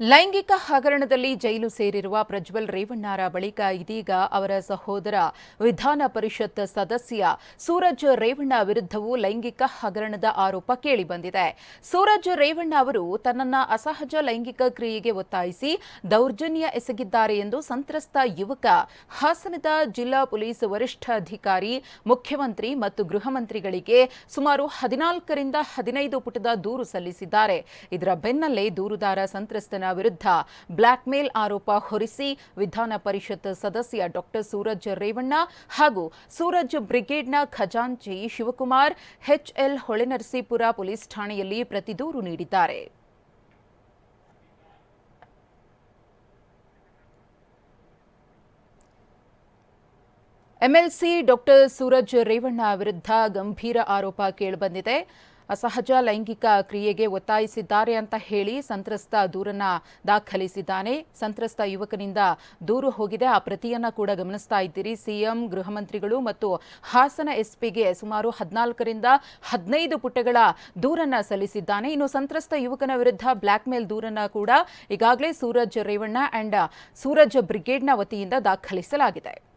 ಲೈಂಗಿಕ ಹಗರಣದಲ್ಲಿ ಜೈಲು ಸೇರಿರುವ ಪ್ರಜ್ವಲ್ ರೇವಣ್ಣರ ಬಳಿಕ ಇದೀಗ ಅವರ ಸಹೋದರ ವಿಧಾನ ಪರಿಷತ್ ಸದಸ್ಯ ಸೂರಜ್ ರೇವಣ್ಣ ವಿರುದ್ಧವೂ ಲೈಂಗಿಕ ಹಗರಣದ ಆರೋಪ ಕೇಳಿಬಂದಿದೆ ಸೂರಜ್ ರೇವಣ್ಣ ಅವರು ತನ್ನನ್ನ ಅಸಹಜ ಲೈಂಗಿಕ ಕ್ರಿಯೆಗೆ ಒತ್ತಾಯಿಸಿ ದೌರ್ಜನ್ಯ ಎಸಗಿದ್ದಾರೆ ಎಂದು ಸಂತ್ರಸ್ತ ಯುವಕ, ಹಾಸನದ ಜಿಲ್ಲಾ ಪೊಲೀಸ್ ವರಿಷ್ಠಾಧಿಕಾರಿ ಮುಖ್ಯಮಂತ್ರಿ ಮತ್ತು ಗೃಹ ಮಂತ್ರಿಗಳಿಗೆ ಸುಮಾರು ಹದಿನಾಲ್ಕರಿಂದ ಹದಿನೈದು ಪುಟದ ದೂರು ಸಲ್ಲಿಸಿದ್ದಾರೆ. ಇದರ ಬೆನ್ನಲ್ಲೇ ದೂರುದಾರ ಸಂತ್ರಸ್ತನ ವಿರುದ್ಧ ಬ್ಲಾಕ್ಮೇಲ್ ಆರೋಪ ಹೊರಿಸಿ ವಿಧಾನ ಪರಿಷತ್ ಸದಸ್ಯ ಡಾಕ್ಟರ್ ಸೂರಜ್ ರೇವಣ್ಣ ಹಾಗೂ ಸೂರಜ್ ಬ್ರಿಗೇಡ್ನ ಖಜಾಂಚಿ ಶಿವಕುಮಾರ್, ಎಚ್ಎಲ್ ಹೊಳೆನರಸೀಪುರ ಪೊಲೀಸ್ ಠಾಣೆಯಲ್ಲಿ ಪ್ರತಿದೂರು ನೀಡಿದ್ದಾರೆ. ಎಂಎಲ್ಸಿ ಡಾಕ್ಟರ್ ಸೂರಜ್ ರೇವಣ್ಣ ವಿರುದ್ಧ ಗಂಭೀರ ಆರೋಪ ಕೇಳಿಬಂದಿದೆ ಅಸಹಜ ಲೈಂಗಿಕ ಕ್ರಿಯೆಗೆ ಒತ್ತಾಯಿಸಿದ್ದಾರೆ ಅಂತ ಹೇಳಿ ಸಂತ್ರಸ್ತ ದೂರನ್ನ ದಾಖಲಿಸಿದ್ದಾನೆ. ಸಂತ್ರಸ್ತ ಯುವಕನಿಂದ ದೂರು ಹೋಗಿದೆ. ಆ ಪ್ರತಿಯನ್ನ ಕೂಡ ಗಮನಿಸ್ತಾ ಇದ್ದೀರಿ. ಸಿಎಂ, ಗೃಹ ಮಂತ್ರಿಗಳು ಮತ್ತು ಹಾಸನ ಎಸ್ಪಿಗೆ ಸುಮಾರು ಹದಿನಾಲ್ಕರಿಂದ ಹದಿನೈದು ಪುಟಗಳ ದೂರನ್ನ ಸಲ್ಲಿಸಿದ್ದಾನೆ. ಇನ್ನು ಸಂತ್ರಸ್ತ ಯುವಕನ ವಿರುದ್ಧ ಬ್ಲಾಕ್ ಮೇಲ್ ದೂರನ್ನ ಕೂಡ ಈಗಾಗಲೇ ಸೂರಜ್ ರೇವಣ್ಣ ಅಂಡ್ ಸೂರಜ್ ಬ್ರಿಗೇಡ್ನ ವತಿಯಿಂದ ದಾಖಲಿಸಲಾಗಿದೆ.